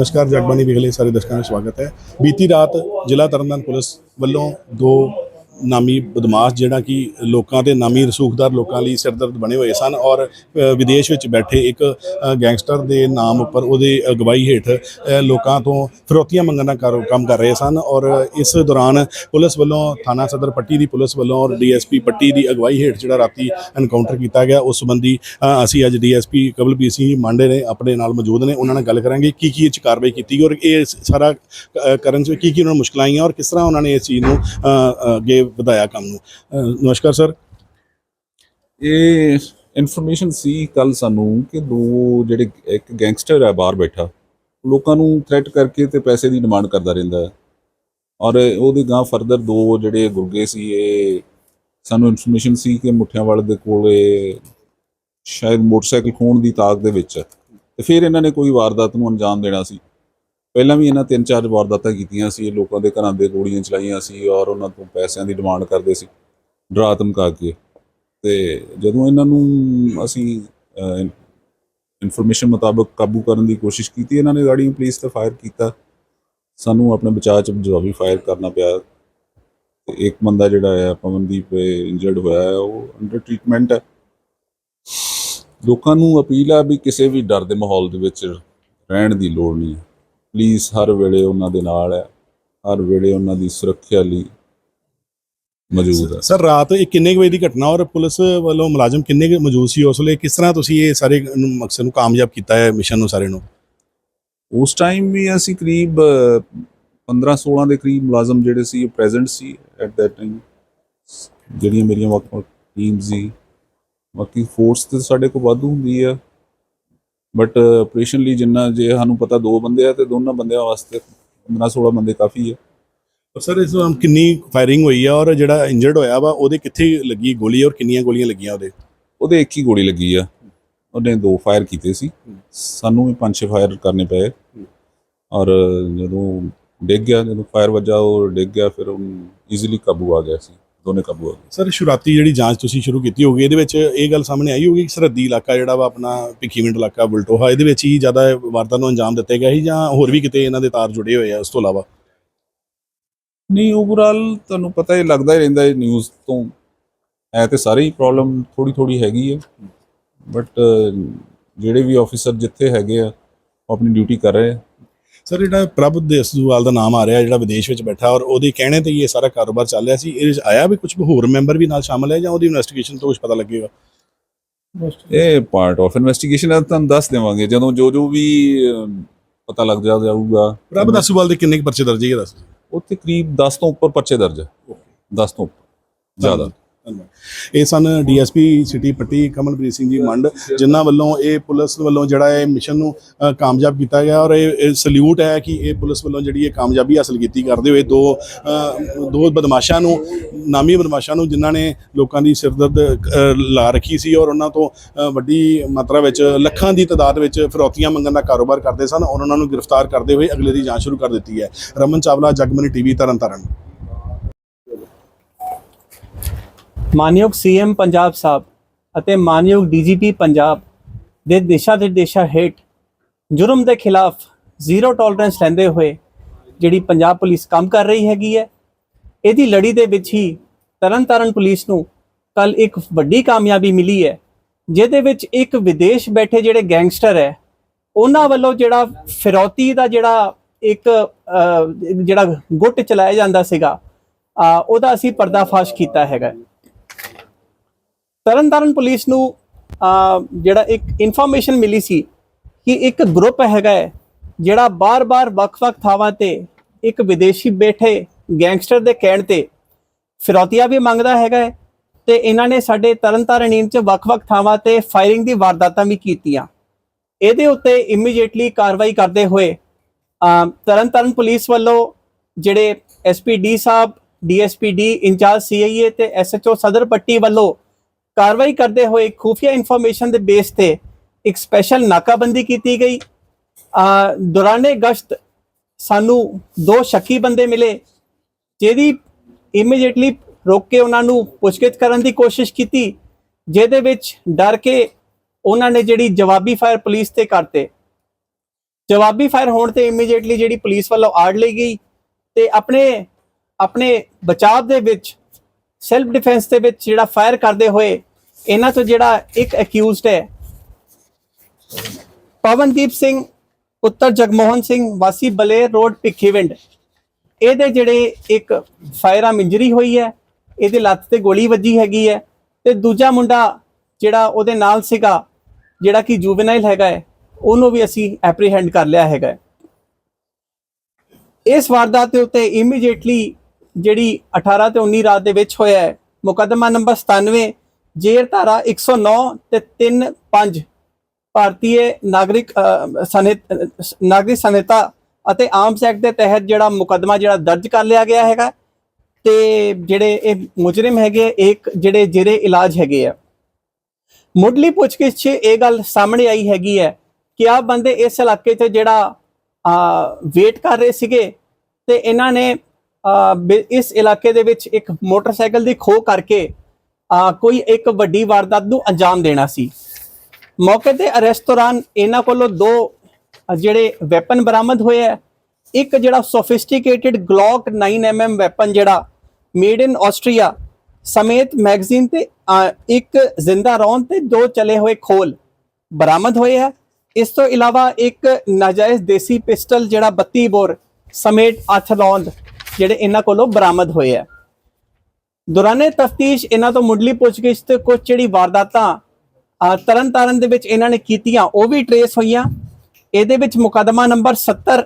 ਨਮਸਕਾਰ ਜਗਬਾਨੀ ਵੇਖ ਲਈ ਸਾਰੇ ਦਰਸ਼ਕਾਂ ਦਾ ਸਵਾਗਤ ਹੈ। ਬੀਤੀ ਰਾਤ ਜ਼ਿਲ੍ਹਾ ਤਰਨਤਾਰਨ ਪੁਲਿਸ ਵੱਲੋਂ ਦੋ ਨਾਮੀ ਬਦਮਾਸ਼ ਜਿਹੜਾ ਕਿ ਲੋਕਾਂ ਦੇ ਨਾਮੀ ਰਸੂਖਦਾਰ ਲੋਕਾਂ ਲਈ ਸਿਰਦਰਦ ਬਣੇ ਹੋਏ ਸਨ ਔਰ ਵਿਦੇਸ਼ ਵਿੱਚ ਬੈਠੇ ਇੱਕ ਗੈਂਗਸਟਰ ਦੇ ਨਾਮ ਉੱਪਰ ਉਹਦੇ ਅਗਵਾਈ ਹੇਠ ਲੋਕਾਂ ਤੋਂ ਫਿਰੌਤੀਆਂ ਮੰਗਣ ਦਾ ਕਾਰੋ- ਕੰਮ ਕਰ ਰਹੇ ਸਨ ਔਰ ਇਸ ਦੌਰਾਨ ਪੁਲਿਸ ਵੱਲੋਂ ਥਾਣਾ ਸਦਰ ਪੱਟੀ ਦੀ ਪੁਲਿਸ ਵੱਲੋਂ ਔਰ ਡੀਐਸਪੀ ਪੱਟੀ ਦੀ ਅਗਵਾਈ ਹੇਠ ਜਿਹੜਾ ਰਾਤੀ ਐਨਕਾਊਂਟਰ ਕੀਤਾ ਗਿਆ, ਉਸ ਸੰਬੰਧੀ ਅਸੀਂ ਅੱਜ ਡੀਐਸਪੀ ਕਵਲਪ੍ਰੀਤ ਸਿੰਘ ਮਾਂਡੇ ਨੇ ਆਪਣੇ ਨਾਲ ਮੌਜੂਦ ਨੇ, ਉਹਨਾਂ ਨਾਲ ਗੱਲ ਕਰਾਂਗੇ ਕੀ ਕੀ ਇਹ 'ਚ ਕਾਰਵਾਈ ਕੀਤੀ ਗਈ ਔਰ ਇਹ ਸਾਰਾ ਕਰਨ 'ਚ ਕੀ ਕੀ ਉਹਨਾਂ ਨੂੰ ਮੁਸ਼ਕਲਾਂ ਆਈਆਂ ਔਰ ਕਿਸ ਤਰ੍ਹਾਂ ਉਹਨਾਂ ਨੇ ਇਸ ਚੀਜ਼ ਨੂੰ ਅੱਗੇ ਵਧਾਇਆ ਕੰਮ ਨੂੰ। ਅ, ਨਮਸਕਾਰ ਸਰ। ਇਹ ਇਨਫੋਰਮੇਸ਼ਨ ਸੀ ਕੱਲ ਸਾਨੂੰ ਕਿ ਦੋ ਜਿਹੜੇ ਇੱਕ ਗੈਂਗਸਟਰ ਹੈ ਬਾਹਰ ਬੈਠਾ ਲੋਕਾਂ ਨੂੰ ਥ੍ਰੈਟ ਕਰਕੇ ਤੇ ਪੈਸੇ ਦੀ ਡਿਮਾਂਡ ਕਰਦਾ ਰਹਿੰਦਾ ਹੈ। ਔਰ ਉਹਦੇ ਗਾਂ ਫਰਦਰ ਦੋ ਜਿਹੜੇ ਗੁਰਗੇ ਸੀ ਇਹ ਸਾਨੂੰ ਇਨਫੋਰਮੇਸ਼ਨ ਸੀ ਕਿ ਮੁੱਠਿਆਂਵਾਲ ਦੇ ਕੋਲੇ ਸ਼ਾਇਦ ਮੋਟਰਸਾਈਕਲ ਖੋਣ ਦੀ ਤਾਕ ਦੇ ਵਿੱਚ ਹੈ। ਤੇ ਫਿਰ ਇਹਨਾਂ ਨੇ ਕੋਈ ਵਾਰਦਾਤ ਨੂੰ ਅੰਜਾਮ ਦੇਣਾ ਸੀ। ਪਹਿਲਾਂ ਵੀ ਇਹਨਾਂ ਤਿੰਨ ਚਾਰ ਵਾਰਦਾਤਾਂ ਕੀਤੀਆਂ ਸੀ ਲੋਕਾਂ ਦੇ ਘਰਾਂ ਦੇ ਗੋਲੀਆਂ ਚਲਾਈਆਂ ਸੀ ਔਰ ਉਹਨਾਂ ਤੋਂ ਪੈਸਿਆਂ ਦੀ ਡਿਮਾਂਡ ਕਰਦੇ ਸੀ ਡਰਾ ਧਮਕਾ ਕੇ। ਤੇ ਜਦੋਂ ਇਹਨਾਂ ਨੂੰ ਅਸੀਂ ਇਨਫੋਰਮੇਸ਼ਨ ਮੁਤਾਬਕ ਕਾਬੂ ਕਰਨ ਦੀ ਕੋਸ਼ਿਸ਼ ਕੀਤੀ, ਇਹਨਾਂ ਨੇ ਗਾੜੀ ਪੁਲਿਸ ਤੇ ਫਾਇਰ ਕੀਤਾ। ਸਾਨੂੰ ਆਪਣੇ ਬਚਾਅ ਚ ਜਵਾਬੀ ਫਾਇਰ ਕਰਨਾ ਪਿਆ, ਤੇ ਇੱਕ ਬੰਦਾ ਜਿਹੜਾ ਹੈ, ਪਵਨਦੀਪ ਇੰਜਰਡ ਹੋਇਆ ਹੈ, ਉਹ ਅੰਡਰ ਟ੍ਰੀਟਮੈਂਟ ਹੈ। ਲੋਕਾਂ ਨੂੰ ਅਪੀਲ ਆ ਵੀ ਕਿਸੇ ਵੀ ਡਰ ਦੇ ਮਾਹੌਲ ਦੇ ਵਿੱਚ ਰਹਿਣ ਦੀ ਲੋੜ ਨਹੀਂ ਹੈ। ਪੁਲਿਸ ਹਰ ਵੇਲੇ ਉਹਨਾਂ ਦੇ ਨਾਲ ਹੈ ਹਰ ਵੇਲੇ ਉਹਨਾਂ ਦੀ ਸੁਰੱਖਿਆ ਲਈ ਮੌਜੂਦ ਹੈ। ਸਰ ਰਾਤ ਇਹ ਕਿੰਨੇ ਵਜੇ ਦੀ ਘਟਨਾ ਔਰ ਪੁਲਿਸ ਵੱਲੋਂ ਮੁਲਾਜ਼ਮ ਕਿੰਨੇ ਕੁ ਮੌਜੂਦ ਸੀ? ਉਸ ਵੇਲੇ ਕਿਸ ਤਰ੍ਹਾਂ ਤੁਸੀਂ ਇਹ ਸਾਰੇ ਨੂੰ ਮਕਸਦ ਨੂੰ ਕਾਮਯਾਬ ਕੀਤਾ ਹੈ ਮਿਸ਼ਨ ਨੂੰ ਸਾਰੇ ਨੂੰ? ਉਸ ਟਾਈਮ ਵੀ ਅਸੀਂ ਕਰੀਬ 15 16 ਦੇ ਕਰੀਬ ਮੁਲਾਜ਼ਮ ਜਿਹੜੇ ਸੀ ਪ੍ਰੈਜ਼ੈਂਟ ਸੀ ਐਟ that ਟਾਈਮ ਜਿਹੜੀਆਂ ਮੇਰੀਆਂ ਵੱਖ-ਵੱਖ ਟੀਮਸ ਸੀ। ਬਾਕੀ ਫੋਰਸ ਤੇ ਸਾਡੇ ਕੋਲ ਵਾਧੂ ਹੁੰਦੀ ਆ। ਬਟ ਆਪਰੇਸ਼ਨ ਲਈ ਜਿੰਨਾ ਜੇ ਸਾਨੂੰ ਪਤਾ ਦੋ ਬੰਦੇ ਆ ਤੇ ਦੋਨਾਂ ਬੰਦਿਆਂ ਵਾਸਤੇ 15 16 ਬੰਦੇ ਕਾਫੀ ਆ। ਸਰ ਇਸ ਵਾਰ ਕਿੰਨੀ ਫਾਇਰਿੰਗ ਹੋਈ ਹੈ ਔਰ ਜਿਹੜਾ ਇੰਜਰਡ ਹੋਇਆ ਵਾ ਉਹਦੇ ਕਿੱਥੇ ਲੱਗੀ ਗੋਲੀ ਔਰ ਕਿੰਨੀਆਂ ਗੋਲੀਆਂ ਲੱਗੀਆਂ ਉਹਦੇ? ਉਹਦੇ ਇੱਕ ਹੀ ਗੋਲੀ ਲੱਗੀ ਆ। ਉਹਨੇ ਦੋ ਫਾਇਰ ਕੀਤੇ ਸੀ। ਸਾਨੂੰ ਵੀ ਪੰਜ ਛੇ ਫਾਇਰ ਕਰਨੇ ਪਏ। ਔਰ ਜਦੋਂ ਡਿੱਗ ਗਿਆ ਜਦੋਂ ਫਾਇਰ ਵੱਜਾ ਉਹ ਡਿੱਗ ਗਿਆ ਫਿਰ ਉਹ ਈਜ਼ੀਲੀ ਕਾਬੂ ਆ ਗਿਆ ਸੀ। ਦੋਨੇ ਕਾਬੂ ਗਏ। ਸਰ ਸ਼ੁਰੂਆਤੀ ਜਿਹੜੀ ਜਾਂਚ ਤੁਸੀਂ ਸ਼ੁਰੂ ਕੀਤੀ ਹੋਗੀ ਇਹਦੇ ਵਿੱਚ ਇਹ ਗੱਲ ਸਾਹਮਣੇ ਆਈ ਹੋਗੀ ਕਿ ਸਰਹੱਦੀ ਇਲਾਕਾ ਜਿਹੜਾ ਵਾ ਆਪਣਾ ਭਿੱਖੀਵਿੰਡ ਇਲਾਕਾ ਬੁਲਟੋਹਾ ਇਹਦੇ ਵਿੱਚ ਹੀ ਜ਼ਿਆਦਾ ਵਾਰਦਾਤਾਂ ਨੂੰ ਅੰਜਾਮ ਦਿੱਤੇ ਗਏ ਸੀ ਜਾਂ ਹੋਰ ਵੀ ਕਿਤੇ ਇਹਨਾਂ ਦੇ ਤਾਰ ਜੁੜੇ ਹੋਏ ਆ ਉਸ ਤੋਂ ਇਲਾਵਾ? ਨਹੀਂ ਓਵਰਆਲ ਤੁਹਾਨੂੰ ਪਤਾ ਹੀ ਲੱਗਦਾ ਹੀ ਰਹਿੰਦਾ ਹੈ ਨਿਊਜ਼ ਤੋਂ। ਹੈ ਤੇ ਸਾਰੇ ਹੀ ਪ੍ਰੋਬਲਮ ਥੋੜੀ ਥੋੜੀ ਹੈਗੀ ਹੈ ਬਟ ਜਿਹੜੇ ਵੀ ਆਫੀਸਰ ਜਿੱਥੇ ਹੈਗੇ ਆ ਉਹ ਆਪਣੀ ਡਿਊਟੀ ਕਰ ਰਹੇ ਆ। ਸਰ ਜਿਹੜਾ ਪ੍ਰਭ ਦੇਸਦੂਵਾਲ ਦਾ ਨਾਮ ਆ ਰਿਹਾ ਜਿਹੜਾ ਵਿਦੇਸ਼ ਵਿੱਚ ਬੈਠਾ ਔਰ ਉਹਦੇ ਕਹਿਣੇ ਤੇ ਹੀ ਇਹ ਸਾਰਾ ਕਾਰੋਬਾਰ ਚੱਲ ਰਿਹਾ ਸੀ ਇਹਦੇ ਵਿੱਚ ਆਇਆ ਵੀ ਕੁਝ ਹੋਰ ਮੈਂਬਰ ਵੀ ਨਾਲ ਸ਼ਾਮਲ ਹੈ ਜਾਂ ਉਹਦੀ ਇਨਵੈਸਟੀਗੇਸ਼ਨ ਤੋਂ ਕੁਝ ਪਤਾ ਲੱਗੇਗਾ? ਇਹ ਪਾਰਟ ਆਫ ਇਨਵੈਸਟੀਗੇਸ਼ਨ ਹੈ ਤੁਹਾਨੂੰ ਦੱਸ ਦੇਵਾਂਗੇ। ਜਦੋਂ ਜੋ ਜੋ ਵੀ ਪਤਾ ਲੱਗ ਜਾ ਜਾਊਗਾ। ਪ੍ਰਭ ਦਸੂਵਾਲ ਦੇ ਕਿੰਨੇ ਪਰਚੇ ਦਰਜ ਹੈ ਦੱਸ ਉੱਥੇ ਕਰੀਬ 10 ਤੋਂ ਉੱਪਰ ਪਰਚੇ ਦਰਜ ਹੈ। 10 ਤੋਂ ਉੱਪਰ। ਜ਼ਿਆਦਾ। ਧੰਨਵਾਦ। ਇਹ ਸਨ ਡੀਐਸਪੀ ਸਿਟੀ ਪੱਟੀ ਕਮਲਪ੍ਰੀਤ ਸਿੰਘ ਜੀ ਮੰਡ, ਜਿਨ੍ਹਾਂ ਵੱਲੋਂ ਇਹ ਪੁਲਿਸ ਵੱਲੋਂ ਜਿਹੜਾ ਇਹ ਮਿਸ਼ਨ ਨੂੰ ਕਾਮਯਾਬ ਕੀਤਾ ਗਿਆ ਔਰ ਇਹ ਸਲੂਟ ਹੈ ਕਿ ਇਹ ਪੁਲਿਸ ਵੱਲੋਂ ਜਿਹੜੀ ਇਹ ਕਾਮਯਾਬੀ ਹਾਸਲ ਕੀਤੀ ਕਰਦੇ ਹੋਏ ਦੋ ਦੋ ਬਦਮਾਸ਼ਾਂ ਨੂੰ, ਨਾਮੀ ਬਦਮਾਸ਼ਾਂ ਨੂੰ ਜਿਨ੍ਹਾਂ ਨੇ ਲੋਕਾਂ ਦੀ ਸਿਰਦਰਦ ਲਾ ਰੱਖੀ ਸੀ ਔਰ ਉਹਨਾਂ ਤੋਂ ਵੱਡੀ ਮਾਤਰਾ ਵਿੱਚ ਲੱਖਾਂ ਦੀ ਤਾਦਾਦ ਵਿੱਚ ਫਿਰੌਤੀਆਂ ਮੰਗਣ ਦਾ ਕਾਰੋਬਾਰ ਕਰਦੇ ਸਨ ਔਰ ਉਹਨਾਂ ਨੂੰ ਗ੍ਰਿਫਤਾਰ ਕਰਦੇ ਹੋਏ ਅਗਲੇ ਦੀ ਜਾਂਚ ਸ਼ੁਰੂ ਕਰ ਦਿੱਤੀ ਹੈ ਰਮਨ ਚਾਵਲਾ, ਜਗਮਨੀ ਟੀਵੀ ਤਰਨਤਾਰਨ ਮਾਨਯੋਗ ਸੀਐਮ ਪੰਜਾਬ ਸਾਹਿਬ ਅਤੇ ਮਾਨਯੋਗ ਡੀਜੀਪੀ ਪੰਜਾਬ ਦੇ ਦਿਸ਼ਾ ਨਿਰਦੇਸ਼ਾਂ ਹੇਠ ਜੁਰਮ ਦੇ ਖਿਲਾਫ ਜ਼ੀਰੋ ਟੋਲਰੈਂਸ ਲੈਂਦੇ ਹੋਏ ਜਿਹੜੀ ਪੰਜਾਬ ਪੁਲਿਸ ਕੰਮ ਕਰ ਰਹੀ ਹੈਗੀ ਹੈ, ਇਹਦੀ ਲੜੀ ਦੇ ਵਿੱਚ ਹੀ ਤਰਨਤਾਰਨ ਪੁਲਿਸ ਨੂੰ ਕੱਲ ਇੱਕ ਵੱਡੀ ਕਾਮਯਾਬੀ ਮਿਲੀ ਹੈ, ਜਿਹਦੇ ਵਿੱਚ ਇੱਕ ਵਿਦੇਸ਼ ਬੈਠੇ ਜਿਹੜੇ ਗੈਂਗਸਟਰ ਹੈ, ਉਹਨਾਂ ਵੱਲੋਂ ਜਿਹੜਾ ਫਿਰੌਤੀ ਦਾ ਜਿਹੜਾ ਇੱਕ ਜਿਹੜਾ ਗੁੱਟ ਚਲਾਇਆ ਜਾਂਦਾ ਸੀਗਾ ਉਹਦਾ ਅਸੀਂ ਪਰਦਾਫਾਸ਼ ਕੀਤਾ ਹੈਗਾ। ਤਰਨਤਾਰਨ ਪੁਲਿਸ ਨੂੰ ਜਿਹੜਾ ਇੱਕ ਇਨਫੋਰਮੇਸ਼ਨ ਮਿਲੀ ਸੀ ਕਿ ਇੱਕ ਗਰੁੱਪ ਹੈਗਾ ਹੈ, ਜਿਹੜਾ ਬਾਰ-ਬਾਰ, ਵੱਖ-ਵੱਖ ਥਾਵਾਂ ਤੇ ਇੱਕ ਵਿਦੇਸ਼ੀ ਬੈਠੇ ਗੈਂਗਸਟਰ ਦੇ ਕਹਿਣ ਤੇ ਫਿਰੌਤੀਆਂ ਵੀ ਮੰਗਦਾ ਹੈਗਾ ਹੈ ਤੇ ਇਹਨਾਂ ਨੇ ਸਾਡੇ ਤਰਨਤਾਰਨ ਇੰਚ ਵੱਖ-ਵੱਖ ਥਾਵਾਂ ਤੇ ਫਾਇਰਿੰਗ ਦੀ ਵਾਰਦਾਤਾਂ ਵੀ ਕੀਤੀਆਂ। ਇਹਦੇ ਉੱਤੇ ਇਮੀਡੀਏਟਲੀ ਕਾਰਵਾਈ ਕਰਦੇ ਹੋਏ ਤਰਨਤਾਰਨ ਪੁਲਿਸ ਵੱਲੋਂ ਜਿਹੜੇ SPD sahib DSPD in charge CIA ਤੇ ਐਸਐਚਓ ਸਦਰ ਪੱਟੀ ਵੱਲੋਂ ਕਾਰਵਾਈ ਕਰਦੇ ਹੋਏ ਖੂਫੀਆ ਇਨਫੋਰਮੇਸ਼ਨ ਦੇ ਬੇਸ ਤੇ ਇੱਕ ਸਪੈਸ਼ਲ ਨਾਕਾਬੰਦੀ ਕੀਤੀ ਗਈ। ਦੌਰਾਨੇ ਗਸ਼ਤ ਸਾਨੂੰ ਦੋ ਸ਼ੱਕੀ ਬੰਦੇ ਮਿਲੇ, ਜਿਹਦੀ ਇਮੀਡੀਏਟਲੀ ਰੋਕ ਕੇ ਉਹਨਾਂ ਨੂੰ ਪੁੱਛਗਿੱਛ ਕਰਨ ਦੀ ਕੋਸ਼ਿਸ਼ ਕੀਤੀ, ਜਿਹਦੇ ਵਿੱਚ ਡਰ ਕੇ ਉਹਨਾਂ ਨੇ ਜਿਹੜੀ ਜਵਾਬੀ ਫਾਇਰ ਪੁਲਿਸ ਤੇ ਕਰਤੇ ਜਵਾਬੀ ਫਾਇਰ ਹੋਣ ਤੇ ਇਮੀਡੀਏਟਲੀ ਜਿਹੜੀ ਪੁਲਿਸ ਵੱਲੋਂ ਆੜ ਲਈ ਗਈ ਤੇ ਆਪਣੇ ਆਪਣੇ ਬਚਾਅ ਦੇ ਵਿੱਚ ਸੈਲਫ ਡਿਫੈਂਸ ਦੇ ਵਿੱਚ ਜਿਹੜਾ ਫਾਇਰ ਕਰਦੇ ਹੋਏ ਇਹਨਾਂ ਤੋਂ ਜਿਹੜਾ ਇੱਕ ਅਕਿਊਜ਼ਡ ਹੈ, ਪਵਨਦੀਪ ਸਿੰਘ ਪੁੱਤਰ ਜਗਮੋਹਨ ਸਿੰਘ, ਵਾਸੀ ਬਲੇਰ ਰੋਡ ਭਿੱਖੀਵਿੰਡ ਇਹਦੇ ਜਿਹੜੇ ਇੱਕ ਫਾਇਰਆਰਮ ਇੰਜਰੀ ਹੋਈ ਹੈ, ਇਹਦੇ ਲੱਤ ਤੇ ਗੋਲੀ ਵੱਜੀ ਹੈਗੀ ਹੈ ਤੇ ਦੂਜਾ ਮੁੰਡਾ ਜਿਹੜਾ ਉਹਦੇ ਨਾਲ ਸੀਗਾ, ਜਿਹੜਾ ਕਿ ਜੁਵੈਨਾਈਲ ਹੈਗਾ ਹੈ, ਉਹਨੂੰ ਵੀ ਅਸੀਂ ਐਪਰੀਹੈਂਡ ਕਰ ਲਿਆ ਹੈਗਾ ਇਸ ਵਾਰਦਾਤ ਦੇ ਉੱਤੇ ਇਮੀਡੀਏਟਲੀ ਜਿਹੜੀ 18 ਤੇ 19 ਰਾਤ ਦੇ ਵਿੱਚ ਹੋਇਆ ਹੈ, ਮੁਕੱਦਮਾ ਨੰਬਰ 97 ਜੇਰ ਧਾਰਾ 109 ਤੇ 35 ਭਾਰਤੀ ਨਾਗਰਿਕ ਅਹ, ਸੰਹਿਤ ਅਹ, ਨਾਗਰਿਕ ਸੰਹਿਤਾ ਅਤੇ ਆਰਮਸ ਐਕਟ ਦੇ ਤਹਿਤ ਜਿਹੜਾ ਮੁਕੱਦਮਾ ਜਿਹੜਾ ਦਰਜ ਕਰ ਲਿਆ ਗਿਆ ਹੈਗਾ ਤੇ ਜਿਹੜੇ ਇਹ ਮੁਜਰਮ ਹੈਗੇ ਆ, ਇੱਕ ਜਿਹੜੇ ਜਿਹੜੇ ਇਲਾਜ ਹੈਗੇ ਆ। ਮੁੱਢਲੀ ਪੁੱਛਗਿੱਛ 'ਚ ਇਹ ਗੱਲ ਸਾਹਮਣੇ ਆਈ ਹੈਗੀ ਹੈ ਕਿ ਆ ਬੰਦੇ ਇਸ ਇਲਾਕੇ 'ਚ ਜਿਹੜਾ ਵੇਟ ਕਰ ਰਹੇ ਸੀਗੇ ਤੇ ਇਹਨਾਂ ਨੇ ਇਸ ਇਲਾਕੇ ਦੇ ਵਿੱਚ ਇੱਕ ਮੋਟਰਸਾਈਕਲ ਦੀ ਖੋਹ ਕਰਕੇ ਕੋਈ ਇੱਕ ਵੱਡੀ ਵਾਰਦਾਤ ਨੂੰ ਅੰਜਾਮ ਦੇਣਾ ਸੀ। ਮੌਕੇ ਤੇ ਅਰੈਸਟ ਦੌਰਾਨ ਇਹਨਾਂ ਕੋਲੋਂ ਦੋ ਜਿਹੜੇ ਵੈਪਨ ਬਰਾਮਦ ਹੋਏ ਹੈ ਇੱਕ ਜਿਹੜਾ ਸੋਫਿਸਟੀਕੇਟਿਡ ਗਲੌਕ 9mm ਵੈਪਨ ਜਿਹੜਾ ਮੇਡ ਇਨ ਆਸਟਰੀਆ ਸਮੇਤ ਮੈਗਜ਼ੀਨ ਤੇ ਇੱਕ ਜ਼ਿੰਦਾ ਰੌਂਦ ਤੇ ਦੋ ਚਲੇ ਹੋਏ ਖੋਲ ਬਰਾਮਦ ਹੋਏ ਹੈ ਇਸ ਤੋਂ ਇਲਾਵਾ ਇੱਕ ਨਾਜਾਇਜ਼ ਦੇਸੀ ਪਿਸਟਲ ਜਿਹੜਾ 32 ਬੋਰ ਸਮੇਤ 8 ਰੌਂਦ ਜਿਹੜੇ ਇਹਨਾਂ ਕੋਲੋਂ ਬਰਾਮਦ ਹੋਏ ਹੈ ਦੌਰਾਨੇ ਤਫਤੀਸ਼ ਇਹਨਾਂ ਤੋਂ ਮੁੱਢਲੀ ਪੁੱਛਗਿੱਛ ਤੇ ਕੁਝ ਜਿਹੜੀ ਵਾਰਦਾਤਾਂ ਅ, ਤਰਨ ਤਾਰਨ ਦੇ ਵਿੱਚ ਇਹਨਾਂ ਨੇ ਕੀਤੀਆਂ ਉਹ ਵੀ ਟਰੇਸ ਹੋਈਆਂ। ਇਹਦੇ ਵਿੱਚ ਮੁਕੱਦਮਾ ਨੰਬਰ 70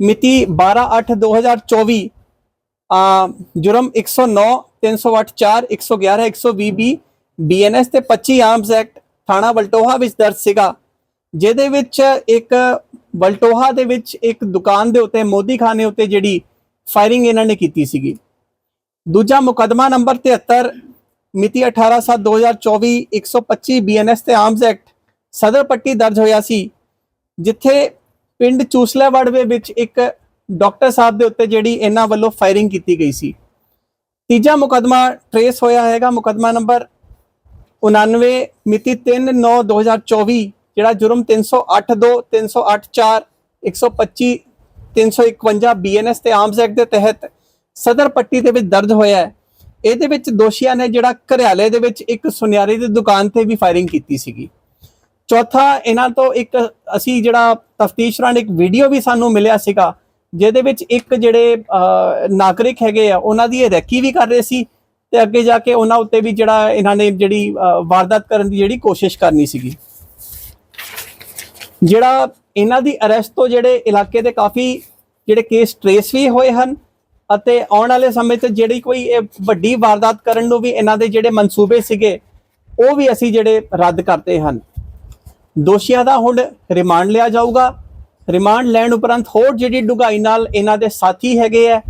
ਮਿਤੀ 12/8/2024 ਆ ਜੁਰਮ 109 308 4 111 120 ਬੀ ਬੀਐਨਐਸ ਤੇ 25 ਆਰਮਸ ਐਕਟ ਥਾਣਾ ਵਲਟੋਹਾ ਵਿੱਚ ਦਰਜ ਸੀਗਾ। ਜਿਹਦੇ ਵਿੱਚ ਇੱਕ ਵਲਟੋਹਾ ਦੇ ਵਿੱਚ ਇੱਕ ਦੁਕਾਨ ਦੇ ਉੱਤੇ ਮੋਦੀ ਖਾਨੇ ਉੱਤੇ ਜਿਹੜੀ ਫਾਇਰਿੰਗ ਇਹਨਾਂ ਨੇ ਕੀਤੀ ਸੀਗੀ। ਦੂਜਾ ਮੁਕੱਦਮਾ ਨੰਬਰ 73 ਮਿਤੀ 18/7/2024 125 ਬੀਐਨਐਸ ਤੇ ਆਰਮਸ ਐਕਟ ਸਦਰ ਪੱਟੀ ਦਰਜ ਹੋਇਆ ਸੀ, ਜਿੱਥੇ ਪਿੰਡ ਚੂਸਲਾ ਵੜਵੇ ਵਿੱਚ ਇੱਕ ਡਾਕਟਰ ਸਾਹਿਬ ਦੇ ਉੱਤੇ ਜਿਹੜੀ ਇਹਨਾਂ ਵੱਲੋਂ ਫਾਇਰਿੰਗ ਕੀਤੀ ਗਈ ਸੀ। ਤੀਜਾ ਮੁਕੱਦਮਾ ਟਰੇਸ ਹੋਇਆ ਹੈਗਾ, ਮੁਕੱਦਮਾ ਨੰਬਰ 99 ਮਿਤੀ 3/9/2024 ਜਿਹੜਾ ਜੁਰਮ 308 2 308 4 125 351 ਬੀਐਨਐਸ ਤੇ ਆਰਮਸ ਐਕਟ ਦੇ ਤਹਿਤ ਸਦਰ ਪੱਟੀ ਦੇ ਵਿੱਚ ਦਰਜ ਹੋਇਆ ਹੈ। ਇਹਦੇ ਵਿੱਚ ਦੋਸ਼ੀਆਂ ਨੇ ਜਿਹੜਾ ਘਰਿਆਲੇ ਦੇ ਵਿੱਚ ਇੱਕ ਸੁਨਿਆਰੇ ਦੀ ਦੁਕਾਨ ਤੇ ਵੀ ਫਾਇਰਿੰਗ ਕੀਤੀ ਸੀਗੀ। ਚੌਥਾ, ਇਹਨਾਂ ਤੋਂ ਇੱਕ ਅਸੀਂ ਜਿਹੜਾ ਤਫਤੀਸ਼ ਰਾਂ ਇੱਕ ਵੀਡੀਓ ਵੀ ਸਾਨੂੰ ਮਿਲਿਆ ਸੀਗਾ, ਜਿਹਦੇ ਵਿੱਚ ਇੱਕ ਜਿਹੜੇ ਨਾਗਰਿਕ ਹੈਗੇ ਆ, ਉਹਨਾਂ ਦੀ ਇਹ ਰੈਕੀ ਵੀ ਕਰ ਰਹੇ ਸੀ ਤੇ ਅੱਗੇ ਜਾ ਕੇ ਉਹਨਾਂ ਉੱਤੇ ਵੀ ਜਿਹੜਾ ਇਹਨਾਂ ਨੇ ਜਿਹੜੀ ਵਾਰਦਾਤ ਕਰਨ ਦੀ ਜਿਹੜੀ ਕੋਸ਼ਿਸ਼ ਕਰਨੀ ਸੀਗੀ। ਜਿਹੜਾ ਇਹਨਾਂ ਦੀ ਅਰੈਸਟ ਤੋਂ ਜਿਹੜੇ ਇਲਾਕੇ ਦੇ ਕਾਫੀ ਜਿਹੜੇ ਕੇਸ ਟਰੇਸ ਵੀ ਹੋਏ ਹਨ ਅਤੇ ਆਉਣ ਵਾਲੇ ਸਮੇਂ ਤੇ ਜਿਹੜੀ ਕੋਈ ਇਹ ਵੱਡੀ ਵਾਰਦਾਤ ਕਰਨ ਨੂੰ ਵੀ ਇਹਨਾਂ ਦੇ ਜਿਹੜੇ ਮਨਸੂਬੇ ਸੀਗੇ, ਉਹ ਵੀ ਅਸੀਂ ਜਿਹੜੇ ਰੱਦ ਕਰਤੇ ਹਨ। ਦੋਸ਼ੀਆਂ ਦਾ ਹੁਣ ਰਿਮਾਂਡ ਲਿਆ ਜਾਊਗਾ। ਰਿਮਾਂਡ ਲੈਣ ਉਪਰੰਤ ਹੋਰ ਜਿਹੜੀ ਡੁਗਾਈ ਨਾਲ ਇਹਨਾਂ ਦੇ ਸਾਥੀ ਹੈਗੇ ਆ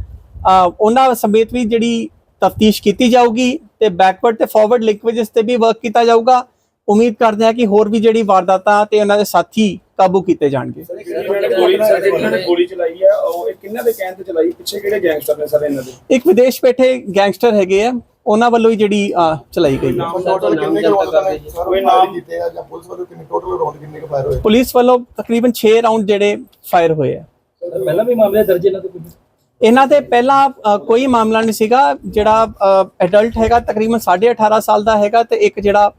ਉਹਨਾਂ ਸਮੇਤ ਵੀ ਜਿਹੜੀ ਤਫਤੀਸ਼ ਕੀਤੀ ਜਾਊਗੀ ਤੇ ਬੈਕਵਰਡ ਤੇ ਫਾਰਵਰਡ ਲਿੰਕੇजेस ਤੇ ਵੀ ਵਰਕ ਕੀਤਾ ਜਾਊਗਾ। ਉਮੀਦ ਕਰਦੇ ਹਾਂ ਕਿ ਹੋਰ ਵੀ ਜਿਹੜੀ ਵਾਰਦਾਤਾਂ ਤੇ ਉਹਨਾਂ ਦੇ ਸਾਥੀ ਕਾਬੂ ਕੀਤੇ ਜਾਣਗੇ। ਸਰ ਇੱਕ ਇਹਨਾਂ ਨੇ ਗੋਲੀ ਸਰ ਇਹਨਾਂ ਨੇ ਗੋਲੀ ਚਲਾਈ ਹੈ ਉਹ ਇਹ ਕਿੰਨਾਂ ਦੇ ਕਹਿਣ ਤੇ ਚਲਾਈ? ਪਿੱਛੇ ਕਿਹੜੇ ਗੈਂਗਸਟਰ ਨੇ ਸਰ ਇਹਨਾਂ ਦੇ? ਇੱਕ ਵਿਦੇਸ਼ ਬੈਠੇ ਗੈਂਗਸਟਰ ਹੈਗੇ ਆ ਉਹਨਾਂ ਵੱਲੋਂ ਹੀ ਜਿਹੜੀ ਚਲਾਈ ਗਈ ਹੈ। ਟੋਟਲ ਕਿੰਨੇ ਕੁ ਰੌਂਦ ਨੇ ਸਰ ਕੋਈ ਨਾਮ? ਕੀਤੇ ਆ ਜਾਂ ਪੁਲਿਸ ਵੱਲੋਂ ਕਿੰਨੇ ਟੋਟਲ ਰੌਂਦ ਕਿੰਨੇ ਕੁ ਫਾਇਰ ਹੋਏ? ਪੁਲਿਸ ਵੱਲੋਂ ਤਕਰੀਬਨ 6 ਰਾਉਂਡ ਜਿਹੜੇ ਫਾਇਰ ਹੋਏ ਆ। ਪਹਿਲਾਂ ਵੀ ਮਾਮਲੇ ਦਰਜ ਇਹਨਾਂ ਤੇ ਕੋਈ? ਇਹਨਾਂ ਤੇ ਪਹਿਲਾਂ ਕੋਈ ਮਾਮਲਾ ਨਹੀਂ ਸੀਗਾ। ਜਿਹੜਾ ਐਡਲਟ ਹੈਗਾ ਤਕਰੀਬਨ 18.5 ਸਾਲ ਦਾ ਹੈਗਾ ਤੇ ਇੱਕ ਜਿਹੜਾ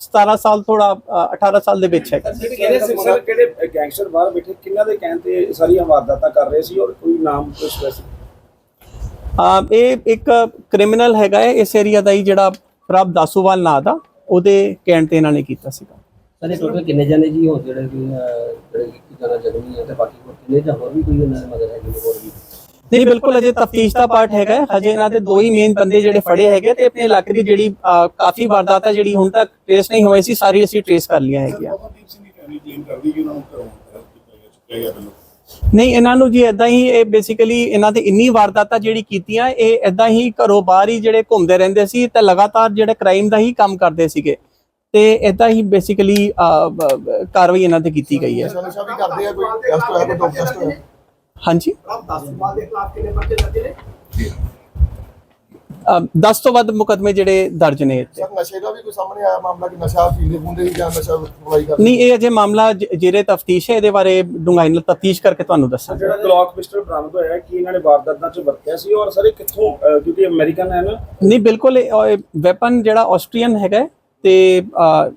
17 ਸਾਲ ਥੋੜਾ 18 ਸਾਲ ਦੇ ਵਿੱਚ ਹੈਗਾ ਕਿਹੜੇ ਸਰ ਕਿਹੜੇ ਗੈਂਗਸਟਰ ਬਾਹਰ ਬੈਠੇ ਕਿੰਨਾਂ ਦੇ ਕਹਿਣ ਤੇ ਇਹ ਸਾਰੀਆਂ ਵਾਰਦਾਤਾਂ ਕਰ ਰਹੇ ਸੀ ਔਰ ਕੋਈ ਨਾਮ ਕੋਈ ਸਪੈਸਿਫਿਕ ਇਹ ਇੱਕ ਕ੍ਰਿਮੀਨਲ ਹੈਗਾ ਹੈ ਇਸ ਏਰੀਆ ਦਾ ਹੀ ਜਿਹੜਾ ਪ੍ਰਭ ਦਾਸੂਵਾਲ ਨਾਂ ਦਾ ਉਹਦੇ ਕਹਿਣ ਤੇ ਇਹਨਾਂ ਨੇ ਕੀਤਾ ਸੀਗਾ। ਸਾਰੇ ਟੋਟਲ ਕਿੰਨੇ ਜਣੇ ਜੀ ਹੋ ਜਿਹੜੇ ਕਿ ਜਿਹੜੇ ਕਿ ਜਣਾ ਹੈ ਤੇ ਬਾਕੀ ਹੋਰ ਕਿੰਨੇ ਜਾਂ ਹੋਰ ਵੀ ਕੋਈ ਉਹਨਾਂ ਦੇ ਮਦਦ ਹੈਗੀ ਹੋਰ ਵੀ? ਨਹੀਂ ਬਿਲਕੁਲ ਅਜੇ ਤਫਤੀਸ਼ ਦਾ ਪਾਰਟ ਹੈਗਾ ਹੈ। ਹਜੇ ਇਹਨਾਂ ਦੇ ਦੋ ਹੀ ਮੇਨ ਬੰਦੇ ਜਿਹੜੇ ਫੜੇ ਹੈਗੇ ਤੇ ਆਪਣੇ ਇਲਾਕੇ ਦੀ ਜਿਹੜੀ ਕਾਫੀ ਵਾਰਦਾਤਾਂ ਜਿਹੜੀ ਹੁਣ ਤੱਕ ਟ੍ਰੇਸ ਨਹੀਂ ਹੋਈ ਸੀ ਸਾਰੀ ਅਸੀਂ ਟ੍ਰੇਸ ਕਰ ਲਈਆਂ ਹੈਗੀਆਂ। ਨਹੀਂ ਇਹਨਾਂ ਨੂੰ ਜੀ ਇਦਾਂ ਹੀ ਇਹ ਬੇਸਿਕਲੀ ਇਹਨਾਂ ਤੇ ਇੰਨੀ ਵਾਰਦਾਤਾਂ ਜਿਹੜੀ ਕੀਤੀਆਂ ਇਹ ਇਦਾਂ ਹੀ ਘਰੋਂ ਬਾਹਰ ਹੀ ਜਿਹੜੇ ਘੁੰਮਦੇ ਰਹਿੰਦੇ ਸੀ ਤੇ ਲਗਾਤਾਰ ਜਿਹੜੇ ਕ੍ਰਾਈਮ ਦਾ ਹੀ ਕੰਮ ਕਰਦੇ ਸੀਗੇ। ਤੇ ਇਦਾਂ ਹੀ ਬੇਸਿਕਲੀ ਕਾਰਵਾਈ ਇਹਨਾਂ ਤੇ ਕੀਤੀ ਗਈ ਹੈ। ਹਾਂਜੀ। 10 ਤੋਂ ਵੱਧ ਮੁਕਦਮੇ ਜਿਹੜੇ ਦਰਜ ਨੇ ਇੱਥੇ। ਸਰ ਨਸ਼ੇ ਦਾ ਵੀ ਕੋਈ ਸਾਹਮਣੇ ਆਇਆ ਮਾਮਲਾ ਕਿ ਨਸ਼ਾ ਪੀਂਦੇ ਹੁੰਦੇ ਜਾਂ ਨਸ਼ਾ ਸਪਲਾਈ ਕਰਦੇ ਨਹੀਂ ਇਹ ਅਜੇ ਮਾਮਲਾ ਜ- ਜੇਰੇ ਤਫਤੀਸ਼ ਹੈ ਇਹਦੇ ਬਾਰੇ ਡੂੰਘਾਈ ਨਾਲ ਤਫਤੀਸ਼ ਕਰਕੇ ਤੁਹਾਨੂੰ ਦੱਸਾਂਗੇ। ਜਿਹੜਾ ਗਲੌਕ ਪਿਸਟਲ ਬਰਾਮਦ ਹੋਇਆ ਹੈ, ਕੀ ਇਹਨਾਂ ਨੇ ਵਾਰਦਾਤਾਂ 'ਚ ਵਰਤਿਆ ਸੀ ਔਰ ਸਰ ਇਹ ਕਿੱਥੋਂ ਕਿਉਂਕਿ ਅਮਰੀਕਨ ਹੈ ਨਾ? ਨਹੀਂ ਬਿਲਕੁਲ ਵੈਪਨ ਜਿਹੜਾ ਆਸਟਰੀਅਨ ਹੈਗਾ ਤੇ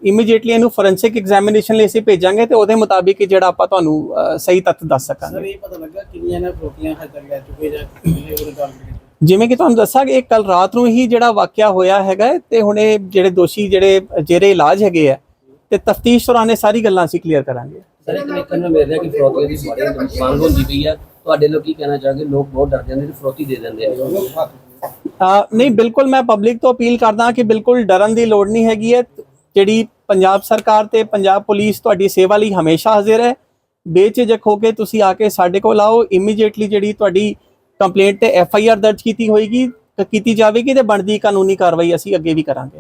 ਇਮੀਡੀਏਟਲੀ ਇਹਨੂੰ ਫੋਰੈਂਸਿਕ ਐਗਜ਼ਾਮੀਨੇਸ਼ਨ ਲਈ ਅਸੀਂ ਭੇਜਾਂਗੇ ਤੇ ਉਹਦੇ ਮੁਤਾਬਿਕ ਜਿਹੜਾ ਆਪਾਂ ਤੁਹਾਨੂੰ ਸਹੀ ਤੱਥ ਦੱਸ ਸਕਾਂਗੇ। ਇਹ ਪਤਾ ਲੱਗਾ ਕਿੰਨੀਆਂ ਨੇ ਫਰੋਟੀਆਂ ਹਜੇ ਤੱਕ ਲੈ ਚੁੱਕੇ ਜਾਂ ਕਿੰਨੇ ਉਹਦੇ ਗੱਲ ਕਰੀ ਜਿਵੇਂ ਕਿ ਤੁਹਾਨੂੰ ਦੱਸਾਂ ਕਿ ਕੱਲ ਰਾਤ ਨੂੰ ਹੀ ਜਿਹੜਾ ਵਾਕਿਆ ਹੋਇਆ ਹੈਗਾ ਤੇ ਹੁਣ ਇਹ ਜਿਹੜੇ ਦੋਸ਼ੀ ਜਿਹੜੇ ਜਿਹੜੇ ਇਲਾਜ ਹੈਗੇ ਆ ਤੇ ਤਫਤੀਸ਼ ਦੌਰਾਨ ਇਹ ਸਾਰੀ ਗੱਲਾਂ ਅਸੀਂ ਕਲੀਅਰ ਕਰਾਂਗੇ। ਸਰ ਇੱਕ ਦੇਖਣ ਨੂੰ ਮਿਲ ਰਿਹਾ ਕਿ ਫਰੋਤੀਆਂ ਦੀ ਬੜੀ ਮੰਗ ਹੁੰਦੀ ਪਈ ਆ। ਤੁਹਾਡੇ ਲੋਕ ਕੀ ਕਹਿਣਾ ਚਾਹੋਗੇ? ਲੋਕ ਬਹੁਤ ਡਰ ਜਾਂਦੇ ਨੇ ਫਰੋਤੀ ਦੇ ਦਿੰਦੇ ਆ। ਅ, ਨਹੀਂ, ਬਿਲਕੁਲ ਮੈਂ ਪਬਲਿਕ ਤੋਂ ਅਪੀਲ ਕਰਦਾ ਕਿ ਬਿਲਕੁਲ ਡਰਨ ਦੀ ਲੋੜ ਨਹੀਂ ਹੈਗੀ ਹੈ। ਜਿਹੜੀ ਪੰਜਾਬ ਸਰਕਾਰ ਤੇ ਪੰਜਾਬ ਪੁਲਿਸ ਤੁਹਾਡੀ ਸੇਵਾ ਲਈ ਹਮੇਸ਼ਾ ਹਾਜ਼ਰ ਹੈ। ਬੇਝਿਜਕ ਹੋ ਕੇ ਤੁਸੀਂ ਆ ਕੇ ਸਾਡੇ ਕੋਲ ਆਓ। ਇਮੀਡੀਏਟਲੀ ਜਿਹੜੀ ਤੁਹਾਡੀ ਕੰਪਲੇਂਟ ਤੇ ਐਫ ਆਈ ਆਰ ਦਰਜ ਕੀਤੀ ਹੋਏਗੀ, ਕੀਤੀ ਜਾਵੇਗੀ ਤੇ ਬਣਦੀ ਕਾਨੂੰਨੀ ਕਾਰਵਾਈ ਅਸੀਂ ਅੱਗੇ ਵੀ ਕਰਾਂਗੇ।